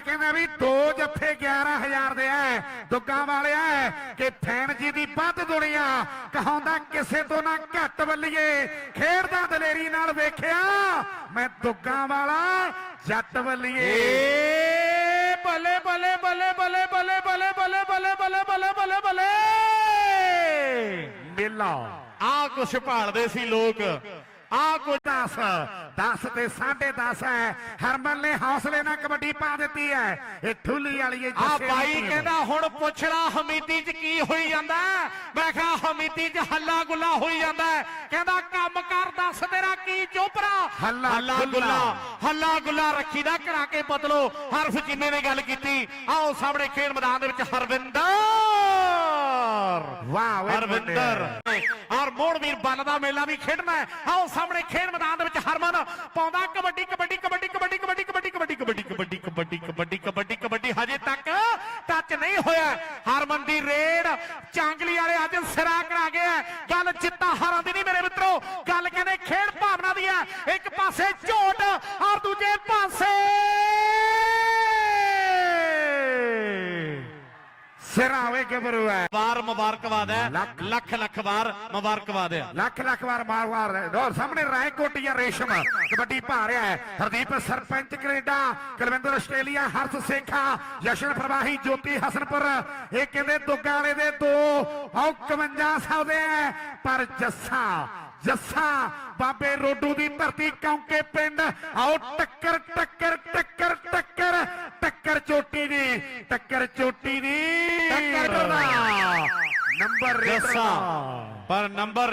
ਕਹਿੰਦਾ ਵੀ ਦੋ ਜੱਫੇ 11000 ਦੇ ਐ ਦੁੱਗਾ ਵਾਲਿਆ ਕਿ ਫੈਨ ਜੀ ਦੀ ਵੱਧ ਦੁਨੀਆ ਕਹਾਉਂਦਾ ਕਿਸੇ ਤੋਂ ਨਾ ਘੱਟ ਬੱਲੀਏ ਖੇਡਦਾ ਦਲੇਰੀ ਨਾਲ ਵੇਖਿਆ ਮੈਂ ਦੁੱਗਾ ਵਾਲਾ ਜੱਟ ਬੱਲੀਏ ਏ ਬੱਲੇ ਬੱਲੇ ਬੱਲੇ ਬੱਲੇ ਬੱਲੇ ਬੱਲੇ ਬੱਲੇ ਬੱਲੇ ਬੱਲੇ ਬੱਲੇ ਬੱਲੇ ਬੱਲੇ ਮੇਲਾ ਆ ਕੁਛ ਭਾਲਦੇ ਸੀ ਲੋਕ ਆ ਕੁਛ 10 10 ਤੇ 10.5 ਹੈ ਹਰਮਨ ਨੇ ਹੌਸਲੇ ਨਾਲ ਕਬੱਡੀ ਪਾ ਦਿੱਤੀ ਹੈ ਇਹ ਠੁੱਲੀ ਵਾਲੀ ਹੈ ਆ ਬਾਈ। ਕਹਿੰਦਾ ਹੁਣ ਪੁੱਛਣਾ ਹਮੀਦੀ ਚ ਕੀ ਹੋਈ ਜਾਂਦਾ? ਮੈਂ ਕਿਹਾ ਹਮੀਦੀ ਚ ਹੱਲਾ ਗੁੱਲਾ ਹੋਈ ਜਾਂਦਾ। ਕਹਿੰਦਾ ਕੰਮ ਕਰ ਦੱਸ ਤੇਰਾ ਕੀ ਚੋਪਰਾ ਹੱਲਾ ਗੁੱਲਾ। ਹੱਲਾ ਗੁੱਲਾ ਰੱਖੀ ਦਾ ਕਰਾ ਕੇ ਬਦਲੋ ਹਰਫ ਜਿੰਨੇ ਨੇ ਗੱਲ ਕੀਤੀ ਆਓ ਸਾਹਮਣੇ ਖੇਡ ਮੈਦਾਨ ਦੇ ਵਿੱਚ ਹਰਵਿੰਦਰ ਵਾਹ ਹਰਵਿੰਦਰ ਮੋੜਵੀਰ ਬੱਲ ਦਾ ਮੇਲਾ ਵੀ ਖੇਡਣਾ ਹੈ। ਆਓ ਸਾਹਮਣੇ ਖੇਡ ਮੈਦਾਨ ਦੇ ਵਿੱਚ ਹਰਮਨ ਪਾਉਂਦਾ ਕਬੱਡੀ ਕਬੱਡੀ ਕਬੱਡੀ ਕਬੱਡੀ ਕਬੱਡੀ ਕਬੱਡੀ ਕਬੱਡੀ ਕਬੱਡੀ ਕਬੱਡੀ ਕਬੱਡੀ ਕਬੱਡੀ ਕਬੱਡੀ ਕਬੱਡੀ ਹਜੇ ਤੱਕ ਟੱਚ ਨਹੀਂ ਹੋਇਆ ਹਰਮਨ ਦੀ ਰੇਡ ਚਾਂਗਲੀ ਵਾਲੇ ਅੱਜ ਸਿਰਾ ਕਰਾ ਗਏ ਹੈ। ਗੱਲ ਚਿੱਤਾ ਹਾਰਾਂ ਦੀ ਨਹੀਂ ਮੇਰੇ ਮਿੱਤਰੋ ਗੱਲ ਕਹਿੰਦੇ ਖੇਡ ਭਾਵਨਾ ਦੀ ਹੈ ਇੱਕ ਪਾਸੇ ਝੋਟ ਔਰ ਦੂਜੇ ਪਾਸੇ ਸਿਰਾਵੇ ਗੱਭਰੂ ਹੈ? ਵਾਰ ਮੁਬਾਰਕਬਾਦ ਹੈ। ਲੱਖ- ਲੱਖ ਵਾਰ ਮੁਬਾਰਕਬਾਦ ਹੈ। ਲੱਖ ਲੱਖ ਵਾਰ ਮਾਰ ਮਾਰ ਔਰ ਸਾਹਮਣੇ ਰਾਏਕੋਟੀਆ ਰੇਸ਼ਮ। ਕਬੱਡੀ ਪਾ ਰਿਹਾ ਹੈ। Hardeep sarpanch Canada Kulwinder Australia Haras Sekha Jashan ਪ੍ਰਵਾਹੀ Jyoti Hasanpur. ਇਹ ਕਹਿੰਦੇ ਦੁੱਗਾ ਵਾਲੇ ਦੇ ਦੋ। ਆਓ 51 ਸੌ ਦੇ ਪਰ ਜੱਸਾ ਜੱਸਾ ਬਾਬੇ ਰੋਡੂ ਦੀ ਧਰਤੀ ਕੌਂਕੇ ਪਿੰਡ। ਆਓ ਟੱਕਰ ਚੋਟੀ ਦੀ ਟੱਕਰ ਚੋਟੀ ਦੀ। ਟੱਕਰ ਦਾ ਨੰਬਰ ਰੇਡਰ ਦਾ। ਪਰ ਨੰਬਰ